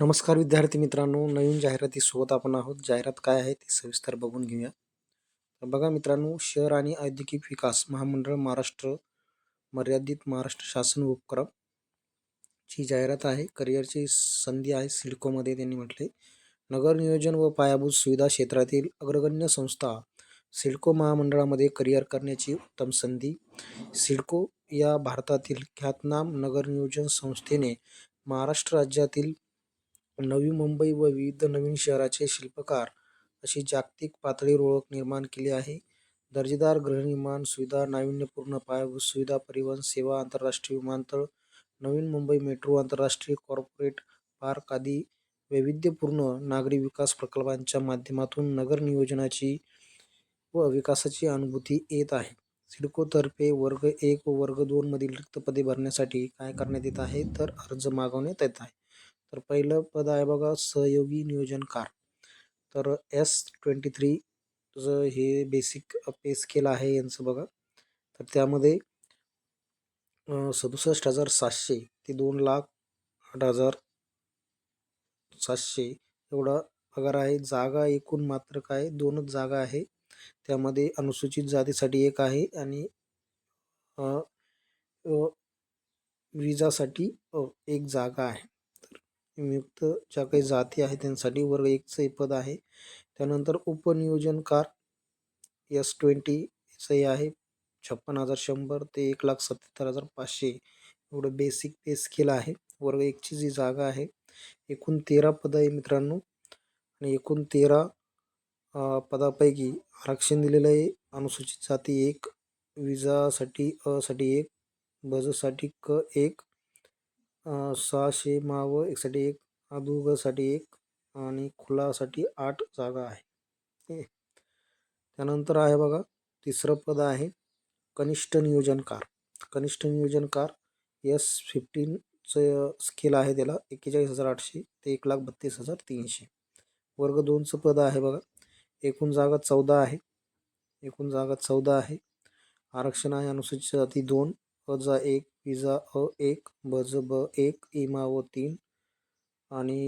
नमस्कार विद्यार्थी मित्रांनो नवीन जाहिरातीसोबत आपण आहोत. जाहिरात काय आहे ते सविस्तर बघून घेऊया. तर बघा मित्रांनो शहर आणि औद्योगिक विकास महामंडळ महाराष्ट्र मर्यादित महाराष्ट्र शासन उपक्रम. ची जाहिरात आहे. करिअरची संधी आहे. सिडकोमध्ये त्यांनी म्हटले. नगर नियोजन व पायाभूत सुविधा क्षेत्रातील अग्रगण्य संस्था सिडको महामंडळामध्ये करिअर करण्याची उत्तम संधी. सिडको या भारतातील ख्यातनाम नगर नियोजन संस्थेने महाराष्ट्र राज्यातील नवी मुंबई व विविध नवीन शहराचे शिल्पकार अशी जागतिक पातळीवर ओळख निर्माण केली आहे. दर्जेदार गृहनिर्माण सुविधा नाविन्यपूर्ण पायाभूत सुविधा परिवहन सेवा आंतरराष्ट्रीय विमानतळ नवीन मुंबई मेट्रो आंतरराष्ट्रीय कॉर्पोरेट पार्क आदी वैविध्यपूर्ण नागरी विकास प्रकल्पांच्या माध्यमातून नगर नियोजनाची व विकासाची अनुभूती येत आहे. सिडकोतर्फे वर्ग एक व वर्ग दोनमधील रिक्त पदे भरण्यासाठी काय करण्यात येत आहे? तर अर्ज मागवण्यात येत आहे. तर पहिलं पद आहे बघा सहयोगी नियोजनकार. तर एस ट्वेंटी थ्री हे बेसिक पे स्केल आहे यांचं बघा. तर त्यामध्ये सदुसष्ट हजार सातशे ते दोन लाख आठ हजार सातशे एवढा पगार आहे. जागा एकूण मात्र काय? दोनच जागा आहे. त्यामध्ये अनुसूचित जातीसाठी एक आहे आणि विजासाठी एक जागा आहे. नियुक्त ज्या काही जाती आहेत त्यांसाठी वर्ग एकचं पद आहे. त्यानंतर उपनियोजनकार एस ट्वेंटीचंही आहे. छप्पन हजार शंभर ते एक लाख सत्याहत्तर हजार पाचशे. एवढं बेसिक पे स्केल आहे. वर्ग एकची जी जागा आहे. एकूण तेरा पदं आहे मित्रांनो. आणि एकूण तेरा पदापैकी आरक्षण दिलेलं आहे. अनुसूचित जाती एक विजासाठी असाठी एक बजसाठी क एक सहाशे माव एकसाठी एक अदुगसाठी एक आणि खुलासाठी आठ जागा आहे. त्यानंतर आहे बघा तिसरं पद आहे कनिष्ठ नियोजनकार. कनिष्ठ नियोजनकार एस फिफ्टीनचं स्केल आहे त्याला एक्केचाळीस हजार आठशे ते एक लाख बत्तीस हजार तीनशे. वर्ग दोनचं पद आहे बघा एकूण जागा चौदा आहे. एकूण जागा चौदा आहे. आरक्षण आहे अनुसूचित जाती दोन अजा एक इजा अ एक बज ब एक इमा व तीन आणि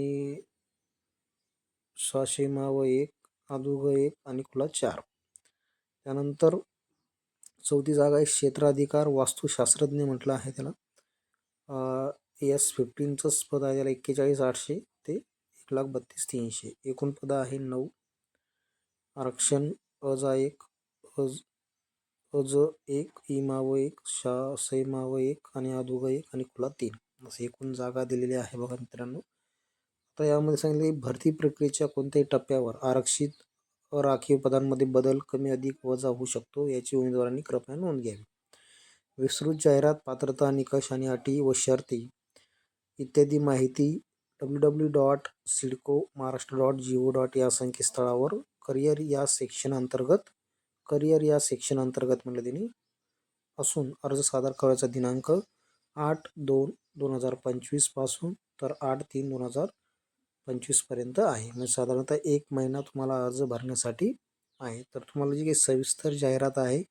सहाशेमा व एक अदुग एक आणि खुला चार. त्यानंतर चौथी जागा आहे क्षेत्राधिकार वास्तुशास्त्रज्ञ म्हटलं आहे त्याला. एस फिफ्टीनचंच पद आहे त्याला एक्केचाळीस आठशे ते एक लाख बत्तीस तीनशे. एकूण पदं आहे नऊ. आरक्षण अजा एक अज अज एक इमाव एक शा सैमाव एक आणि अदुग एक आणि खुला तीन. असं एकूण जागा दिलेली आहे बघा मित्रांनो. आता यामध्ये सांगितले भरती प्रक्रियेच्या कोणत्याही टप्प्यावर आरक्षित राखीव पदांमध्ये बदल कमी अधिक वजा होऊ शकतो याची उमेदवारांनी कृपया नोंद घ्यावी. विस्तृत जाहिरात पात्रता निकष आणि अटी व शर्ती इत्यादी माहिती W W dot CIDCO Maharashtra dot G O dot या संकेतस्थळावर करिअर या सेक्शन अंतर्गत करिअर या सेक्शन अंतर्गत म्हटलं त्यांनी असून अर्ज सादर करायचा दिनांक आठ दोन दोन हजार पंचवीसपासून तर आठ तीन दोन हजार पंचवीसपर्यंत आहे. म्हणजे साधारणतः एक महिना तुम्हाला अर्ज भरण्यासाठी आहे. तर तुम्हाला जी काही सविस्तर जाहिरात आहे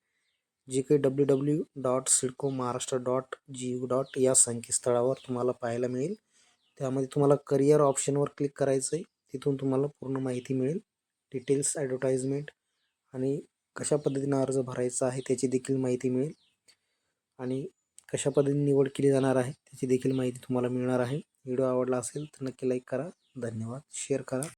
जी काही W W dot CIDCO Maharashtra dot G U dot या संकेतस्थळावर तुम्हाला पाहायला मिळेल. त्यामध्ये तुम्हाला करिअर ऑप्शनवर क्लिक करायचं आहे तिथून तुम्हाला पूर्ण माहिती मिळेल. डिटेल्स ॲडव्हर्टाईजमेंट आणि कशा पद्धतीनं अर्ज भरायचा आहे त्याची देखील माहिती मिळेल. आणि कशा पद्धतीने निवड केली जाणार आहे त्याची देखील माहिती तुम्हाला मिळणार आहे. व्हिडिओ आवडला असेल तर नक्की लाईक करा. धन्यवाद. शेअर करा.